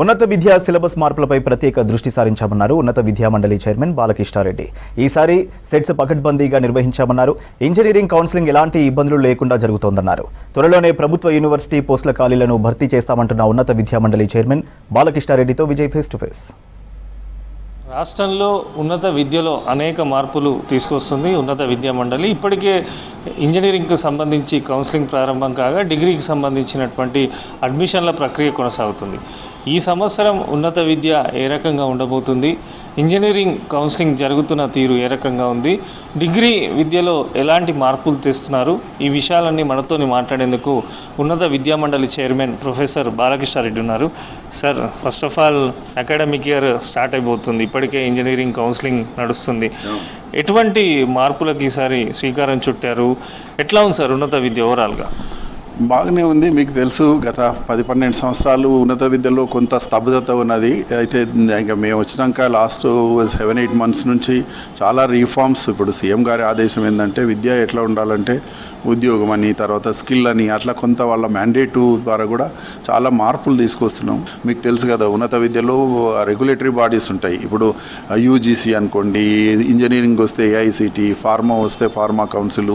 ఉన్నత విద్యా సిలబస్ మార్పులపై ప్రత్యేక దృష్టి సారించామన్నారు ఉన్నత విద్యా మండలి చైర్మన్ బాలకృష్ణారెడ్డి. ఈసారి సెట్స్ పకడ్బందీగా నిర్వహించామన్నారు. ఇంజనీరింగ్ కౌన్సిలింగ్ ఎలాంటి ఇబ్బందులు లేకుండా జరుగుతోందన్నారు. త్వరలోనే ప్రభుత్వ యూనివర్సిటీ పోస్టుల ఖాళీలను భర్తీ చేస్తామంటున్న ఉన్నత విద్యా మండలి చైర్మన్ బాలకృష్ణారెడ్డితో విజయ్ ఫేస్ టు ఫేస్. రాష్ట్రంలో ఉన్నత విద్యలో అనేక మార్పులు తీసుకొస్తుంది ఉన్నత విద్యా మండలి. ఇప్పటికే ఇంజనీరింగ్కి సంబంధించి కౌన్సిలింగ్ ప్రారంభం కాగా డిగ్రీకి సంబంధించినటువంటి అడ్మిషన్ల ప్రక్రియ కొనసాగుతుంది. ఈ సంవత్సరం ఉన్నత విద్య ఏ రకంగా ఉండబోతుంది? ఇంజనీరింగ్ కౌన్సిలింగ్ జరుగుతున్న తీరు ఏ రకంగా ఉంది? డిగ్రీ విద్యలో ఎలాంటి మార్పులు తెస్తున్నారు? ఈ విషయాలన్నీ మనతోని మాట్లాడేందుకు ఉన్నత విద్యా మండలి చైర్మన్ ప్రొఫెసర్ బాలకృష్ణారెడ్డి ఉన్నారు. Sir first of all academic year start అయిపోతుంది. ఇప్పటికే ఇంజనీరింగ్ కౌన్సిలింగ్ నడుస్తుంది. ఎటువంటి మార్పులకు ఈసారి శ్రీకారం చుట్టారు? ఎట్లా ఉంది సార్ ఉన్నత విద్య ఓవరాల్గా బాగానే ఉంది. మీకు తెలుసు గత పది పన్నెండు సంవత్సరాలు ఉన్నత విద్యలో కొంత స్తబ్దత ఉన్నది. అయితే ఇంకా మేము వచ్చినాక లాస్ట్ సెవెన్ ఎయిట్ మంత్స్ నుంచి చాలా రీఫార్మ్స్ ఇప్పుడు సీఎం గారి ఆదేశం ఏంటంటే విద్య ఎట్లా ఉండాలంటే ఉద్యోగం అని తర్వాత స్కిల్ అని అట్లా కొంత వాళ్ళ మ్యాండేట్ ద్వారా కూడా చాలా మార్పులు తీసుకొస్తున్నాం. మీకు తెలుసు కదా ఉన్నత విద్యలో రెగ్యులేటరీ బాడీస్ ఉంటాయి. ఇప్పుడు యూజీసీ అనుకోండి ఇంజనీరింగ్ వస్తే ఏఐసిటి ఫార్మా వస్తే ఫార్మా కౌన్సిల్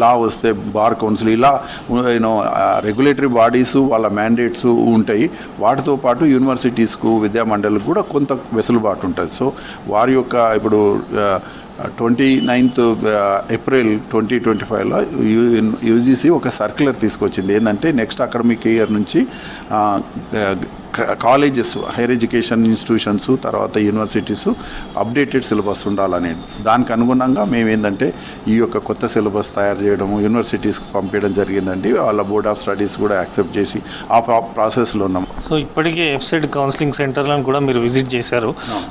లా వస్తే బార్ కౌన్సిల్ ఇలా యూనో రెగ్యులేటరీ బాడీస్ వాళ్ళ మ్యాండేట్స్ ఉంటాయి. వాటితో పాటు యూనివర్సిటీస్కు విద్యా మండలికి కూడా కొంత వెసులుబాటు ఉంటుంది. సో వారి యొక్క ఇప్పుడు twenty ninth April twenty twenty ఫైవ్లో యూ యూజీసీ ఒక సర్క్యులర్ తీసుకొచ్చింది. ఏంటంటే నెక్స్ట్ అకాడమిక్ ఇయర్ నుంచి కాలేజెస్ హైయర్ ఎడ్యుకేషన్ ఇన్స్టిట్యూషన్స్ తర్వాత యూనివర్సిటీస్ అప్డేటెడ్ సిలబస్ ఉండాలని దానికి అనుగుణంగా మేము ఏంటంటే ఈ యొక్క కొత్త సిలబస్ తయారు చేయడము యూనివర్సిటీస్కి పంపించడం జరిగిందండి. వాళ్ళ బోర్డ్ ఆఫ్ స్టడీస్ కూడా యాక్సెప్ట్ చేసి ఆ ప్రా ప్రాసెస్లో ఉన్నాం. సో ఇప్పటికే వెబ్సైట్ కౌన్సిలింగ్ సెంటర్లను కూడా మీరు విజిట్ చేశారు.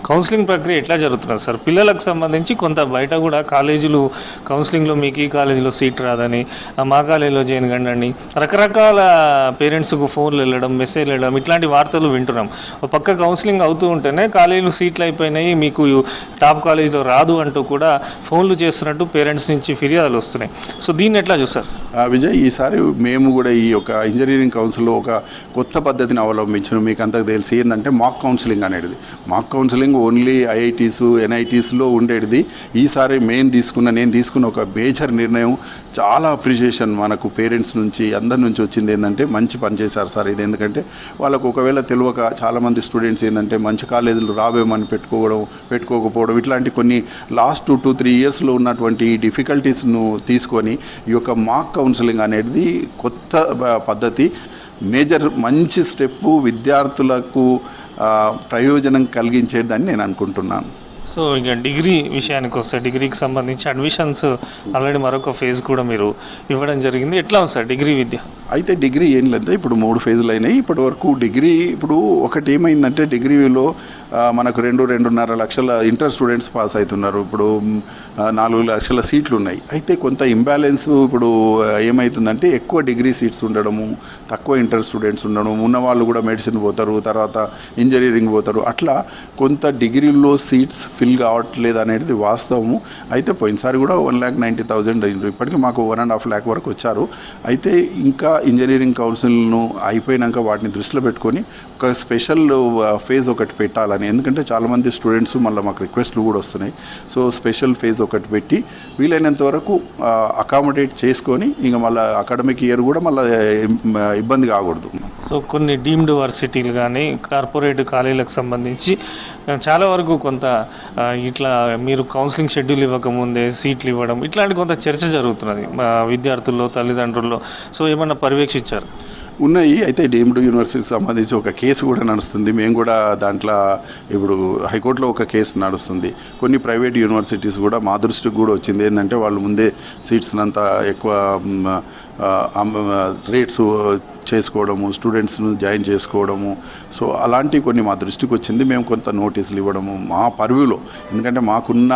కౌన్సిలింగ్ ప్రక్రియ ఎట్లా జరుగుతున్నారు సార్? పిల్లలకు సంబంధించి కొంత బయట కూడా కాలేజీలు కౌన్సిలింగ్లో మీకు ఈ కాలేజీలో సీట్ రాదని మా కాలేజీలో చేయను కండి రకరకాల పేరెంట్స్కు ఫోన్లు వెళ్ళడం మెసేజ్ వెళ్ళడం ఇట్లాంటి వార్తలు వింటున్నాం. ఒక పక్క కౌన్సిలింగ్ అవుతూ ఉంటేనే కాలేజీలు సీట్లు అయిపోయినాయి మీకు టాప్ కాలేజీలో రాదు అంటూ కూడా ఫోన్లు చేస్తున్నట్టు పేరెంట్స్ నుంచి ఫిర్యాదులు వస్తున్నాయి. సో దీన్ని ఎట్లా చూస్తారు? ఆ, విజయ్ ఈసారి మేము కూడా ఈ యొక్క ఇంజనీరింగ్ కౌన్సిల్లో ఒక కొత్త పద్ధతిని అవలంబించడం మీకు అంతకు తెలిసి ఏంటంటే మాక్ కౌన్సిలింగ్ అనేది మాక్ కౌన్సిలింగ్ ఓన్లీ ఐఐటీస్ ఎన్ఐటీస్లో ఉండేది ఈసారి మెయిన్ తీసుకున్న నేను తీసుకున్న ఒక మేజర్ నిర్ణయం చాలా అప్రిషియేషన్ మనకు పేరెంట్స్ నుంచి అందరి నుంచి వచ్చింది ఏంటంటే మంచి పని చేశారు సార్ ఇది. ఎందుకంటే వాళ్ళకు ఒకవేళ తెలియక చాలామంది స్టూడెంట్స్ ఏంటంటే మంచి కాలేజీలు రావేమని పెట్టుకోవడం పెట్టుకోకపోవడం ఇట్లాంటి కొన్ని లాస్ట్ టూ టూ త్రీ ఇయర్స్లో ఉన్నటువంటి డిఫికల్టీస్ను తీసుకొని ఈ యొక్క మాక్ కౌన్సిలింగ్ అనేది కొత్త పద్ధతి. మేజర్ మంచి స్టెప్పు విద్యార్థులకు ప్రయోజనం కలిగించేదని నేను అనుకుంటున్నాను. సో ఇక డిగ్రీ విషయానికి వస్తే డిగ్రీకి సంబంధించి అడ్మిషన్స్ ఆల్రెడీ మరొక ఫేజ్ కూడా మీరు ఇవ్వడం జరిగింది. ఎట్లా ఉంది సార్ డిగ్రీ విద్య? అయితే డిగ్రీ ఏం లేదు. ఇప్పుడు మూడు ఫేజులు అయినాయి. ఇప్పటి వరకు డిగ్రీ ఇప్పుడు ఒకటి ఏమైందంటే డిగ్రీలో మనకు రెండు రెండున్నర లక్షల ఇంటర్ స్టూడెంట్స్ పాస్ అవుతున్నారు. ఇప్పుడు నాలుగు లక్షల సీట్లు ఉన్నాయి. అయితే కొంత ఇంబ్యాలెన్స్ ఇప్పుడు ఏమవుతుందంటే ఎక్కువ డిగ్రీ సీట్స్ ఉండడము తక్కువ ఇంటర్ స్టూడెంట్స్ ఉండడం ఉన్న వాళ్ళు కూడా మెడిసిన్ పోతారు తర్వాత ఇంజనీరింగ్ పోతారు. అట్లా కొంత డిగ్రీలో సీట్స్ ఫిల్ కావట్లేదు అనేది వాస్తవము. అయితే పోయినసారి కూడా వన్ ల్యాక్ నైంటీ థౌజండ్ అయింది ఇప్పటికీ మాకు వన్ అండ్ హాఫ్ ల్యాక్ వరకు వచ్చారు. అయితే ఇంకా ఇంజనీరింగ్ కౌన్సిల్ను అయిపోయినాక వాటిని దృష్టిలో పెట్టుకొని ఒక స్పెషల్ ఫేజ్ ఒకటి పెట్టాలని. ఎందుకంటే చాలామంది స్టూడెంట్స్ మళ్ళీ మాకు రిక్వెస్ట్లు కూడా వస్తున్నాయి. సో స్పెషల్ ఫేజ్ ఒకటి పెట్టి వీలైనంత వరకు అకామిడేట్ చేసుకొని ఇంకా మళ్ళీ అకాడమిక్ ఇయర్ కూడా మళ్ళీ ఇబ్బంది కాకూడదు సో కొన్ని డీమ్డ్ వర్సిటీలు కానీ కార్పొరేట్ కాలేజీలకు సంబంధించి చాలా వరకు కొంత ఇట్లా మీరు కౌన్సిలింగ్ షెడ్యూల్ ఇవ్వకముందే సీట్లు ఇవ్వడం ఇట్లాంటి కొంత చర్చ జరుగుతున్నది మా విద్యార్థుల్లో తల్లిదండ్రుల్లో. సో ఏమన్నా పర్యవేక్షించారు? ఉన్నాయి. అయితే డీమ్డ్ యూనివర్సిటీకి సంబంధించి ఒక కేసు కూడా నడుస్తుంది. మేము కూడా దాంట్లో ఇప్పుడు హైకోర్టులో ఒక కేసు నడుస్తుంది. కొన్ని ప్రైవేట్ యూనివర్సిటీస్ కూడా మా దృష్టికి కూడా వచ్చింది. ఏంటంటే వాళ్ళు ముందే సీట్స్ అంతా ఎక్కువ రేట్స్ చేసుకోవడము స్టూడెంట్స్ను జాయిన్ చేసుకోవడము. సో అలాంటివి కొన్ని మా దృష్టికి వచ్చింది. మేము కొంత నోటీసులు ఇవ్వడము మా పరివిలో. ఎందుకంటే మాకున్న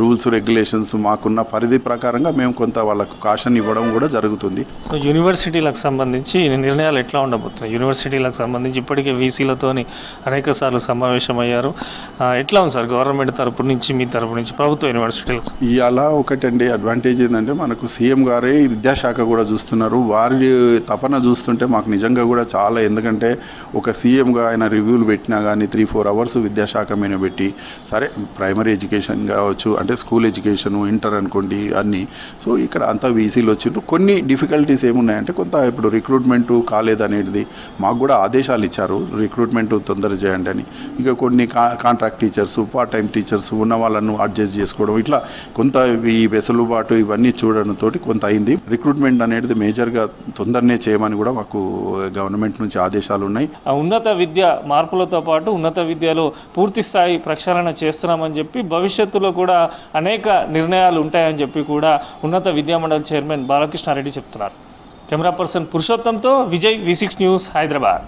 రూల్స్ రెగ్యులేషన్స్ మాకున్న పరిధి ప్రకారంగా మేము కొంత వాళ్ళకు కాషన్ ఇవ్వడం కూడా జరుగుతుంది. యూనివర్సిటీలకు సంబంధించి నిర్ణయాలు ఎట్లా ఉండబోతున్నాయి? యూనివర్సిటీలకు సంబంధించి ఇప్పటికే వీసీలతోని అనేక సార్లు సమావేశమయ్యారు. ఎట్లా ఉంది సార్? గవర్నమెంట్ తరపు నుంచి మీ తరపు నుంచి ప్రభుత్వ యూనివర్సిటీలకు ఇవాళ ఒకటండి అడ్వాంటేజ్ ఏంటంటే మనకు సీఎం గారే విద్యాశాఖ కూడా చూస్తున్నారు. వారి తపన చూస్తుంటే మాకు నిజంగా కూడా చాలా ఎందుకంటే ఒక సీఎంగా ఆయన రివ్యూలు పెట్టినా కానీ త్రీ ఫోర్ అవర్స్ విద్యాశాఖ మీద పెట్టి సరే ప్రైమరీ ఎడ్యుకేషన్ కావచ్చు అంటే స్కూల్ ఎడ్యుకేషన్ ఇంటర్ అనుకోండి అన్నీ. సో ఇక్కడ అంతా వీసీలు వచ్చిండ్రు. కొన్ని డిఫికల్టీస్ ఏమున్నాయంటే కొంత ఇప్పుడు రిక్రూట్మెంట్ కాలేదనేది మాకు కూడా ఆదేశాలు ఇచ్చారు. రిక్రూట్మెంట్ తొందర చేయండి అని. ఇక కొన్ని కా contract teachers part time teachers ఉన్న వాళ్ళను అడ్జస్ట్ చేసుకోవడం ఇట్లా కొంత ఈ వెసులుబాటు ఇవన్నీ చూడడంతో కొంత అయింది. రిక్రూట్మెంట్ అనేది మేజర్గా తొందరనే చేయమని కూడా మాకు గవర్నమెంట్ నుంచి ఆదేశాలు ఉన్నాయి. ఆ ఉన్నత విద్య మార్పులతో పాటు ఉన్నత విద్యలో పూర్తి స్థాయి ప్రక్షాళన చేస్తున్నామని చెప్పి భవిష్యత్తులో కూడా అనేక నిర్ణయాలు ఉంటాయని చెప్పి కూడా ఉన్నత విద్యా మండలి చైర్మన్ బాలకృష్ణారెడ్డి చెప్తున్నారు. Camera person పురుషోత్తంతో Vijay V six news Hyderabad.